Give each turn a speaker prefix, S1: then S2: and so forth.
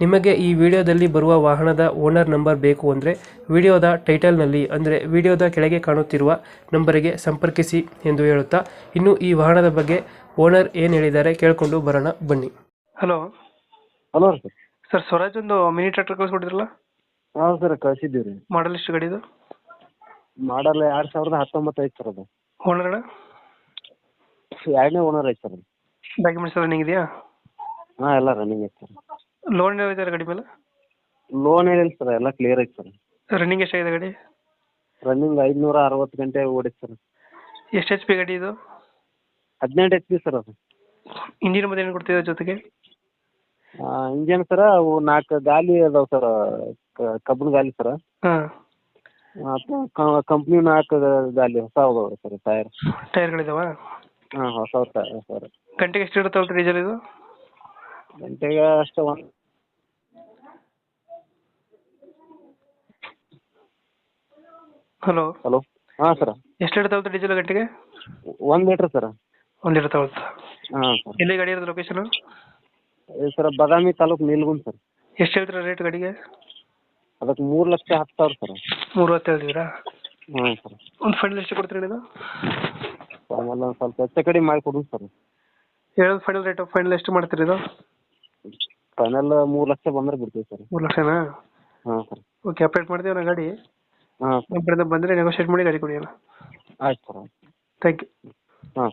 S1: ನಿಮಗೆ ಈ ವಿಡಿಯೋದಲ್ಲಿ ಬರುವ ವಾಹನದ ಓನರ್ ನಂಬರ್ ಬೇಕು ಅಂದರೆ ವಿಡಿಯೋದ ಟೈಟಲ್ನಲ್ಲಿ ಅಂದರೆ ವಿಡಿಯೋದ ಕೆಳಗೆ ಕಾಣುತ್ತಿರುವ ನಂಬರಿಗೆ ಸಂಪರ್ಕಿಸಿ ಎಂದು ಹೇಳುತ್ತಾ ಇನ್ನು ಈ ವಾಹನದ ಬಗ್ಗೆ ಓನರ್ ಏನು ಹೇಳಿದ್ದಾರೆ ಕೇಳಿಕೊಂಡು ಬರೋಣ ಬನ್ನಿ. ಹಲೋ.
S2: ಹಲೋ ರೀ. ಸರ್
S1: ಸರ್ ಸ್ವರಾಜ್ ಒಂದು ಮಿನಿ ಟ್ರ್ಯಾಕ್ಟರ್ ಕಳಿಸ್ಕೊಟ್ಟಿದ್ರಲ್ಲ?
S2: ಹಾಂ ಸರ್ ಕಳಿಸಿದ್ದೀವಿ ರೀ.
S1: ಮಾಡಲ್ ಎಷ್ಟು ಗಾಡಿದು
S2: ಮಾಡಲ್ ಎರಡು ಸಾವಿರದ ಹತ್ತೊಂಬತ್ತು ಐತೆ ಸರ್ ಅದು.
S1: ಓನರ್
S2: ಎರಡನೇ ಓನರ್ ಐತೆ ಸರ್ ಅದು.
S1: ಡಾಕ್ಯುಮೆಂಟ್ಸ್ ಎಲ್ಲ ಇದೆಯಾ?
S2: ಹಾಂ ಎಲ್ಲ ರನ್ನಿಂಗ್ ಐತೆ ಸರ್.
S1: ಲೋನ್ ಇದೆ ಗಾಡಿ ಮೇಲೆ?
S2: ಲೋನ್ ಏನಿಲ್ಲ ಸರ್ ಎಲ್ಲ ಕ್ಲಿಯರ್ ಐತೆ ಸರ್.
S1: ರನ್ನಿಂಗ್ ಎಷ್ಟಾಗಿದೆ ಗಾಡಿ?
S2: ರನ್ನಿಂಗ್ ಐದುನೂರ ಅರವತ್ತು ಗಂಟೆ ಓಡಿದೆ ಸರ್.
S1: ಎಷ್ಟು ಎಚ್ ಪಿ ಗಾಡಿ ಇದು?
S2: ಹದಿನೆಂಟು ಎಚ್ ಪಿ ಸರ್ ಅದು.
S1: ಇಂಜಿನ್ ಮತ್ತೆ ಏನು ಕೊಡ್ತಿದೆ ಜೊತೆಗೆ?
S2: ಇಂಜನ್ ಸರ ಅವು ನಾಲ್ಕು ಗಾಲಿ ಅದಾವೆ ಸರ್ ಕಬ್ಬಿಣ ಗಾಲಿ ಸರ್.
S1: ಹಾಂ.
S2: ಕಂಪ್ನಿ ನಾಲ್ಕು ಗಾಲಿ ಹೊಸ ಅದಾವೆ ಸರ್ ಟೈರ್
S1: ಟೈರ್ಗಳಿದಾವ
S2: ಹಾಂ ಹೊಸ ಟೈರ್ ಸರ್.
S1: ಗಂಟೆಗೆ ಎಷ್ಟು ಇರುತ್ತೆ ಡೀಸೆಲ್ ಇದು?
S2: ಗಂಟೆಗೆ ಅಷ್ಟು ಒಂದು
S1: ಹಲೋ.
S2: ಹಲೋ. ಹಾ ಸರ್.
S1: ಎಷ್ಟು ಇರುತ್ತೆ ಡೀಸೆಲ್ ಗಂಟೆಗೆ?
S2: ಒಂದು ಲೀಟ್ರ್ ಸರ್.
S1: ಒಂದು ಲೀಟರ್ ತಗೊಳ್ತಾ?
S2: ಹಾಂ ಸರ್.
S1: ಎಲ್ಲಿ ಗಾಡಿ ಇರೋದು location
S2: sir Badami taluk Nilgund sir.
S1: ಎಷ್ಟು ಹೇಳ್ತೀರಾ ರೇಟ್ ಗಾಡಿಗೆ?
S2: ಅದಕ್ಕೆ ಮೂರು ಲಕ್ಷ ಹತ್ತು ಸಾವಿರ ಸರ್.
S1: ಮೂರು ಹತ್ತು ಹೇಳ್ತೀರಾ?
S2: ಹ್ಞೂ ಸರ್.
S1: ಒಂದು ಫೈನಲ್ ಎಷ್ಟು ಕೊಡ್ತೀರಿ ಇದು
S2: ಆಮೇಲೆ ಒಂದು ಸ್ವಲ್ಪ ಹೆಚ್ಚು ಕಡಿಮೆ ಮಾಡಿ ಕೊಡು ಸರ್.
S1: ಹೇಳೋದು ಫೈನಲ್ ರೇಟ್ ಫೈನಲ್ ಎಷ್ಟು ಮಾಡ್ತೀರಿ ಇದು?
S2: ಫೈನಲ್ ಮೂರು ಲಕ್ಷ ಬಂದ್ರೆ ಬಿಡ್ತೀವಿ ಸರ್.
S1: ಮೂರು ಲಕ್ಷನಾ?
S2: ಹಾಂ ಸರ್.
S1: ಓಕೆ ಅಪ್ಡೇಟ್ ಮಾಡ್ತೀವಿ ನಾ ಗಾಡಿ.
S2: ಹಾಂ.
S1: ನಮ್ಮ ಕಡೆಯಿಂದ ಬಂದರೆ ನೆಗೋಷಿಯೇಟ್ ಮಾಡಿ ಗಾಡಿ ಕೊಡಿ ಅಣ್ಣ.
S2: ಆಯ್ತು ಸರ್.
S1: ಥ್ಯಾಂಕ್ ಯು
S2: ಹಾಂ.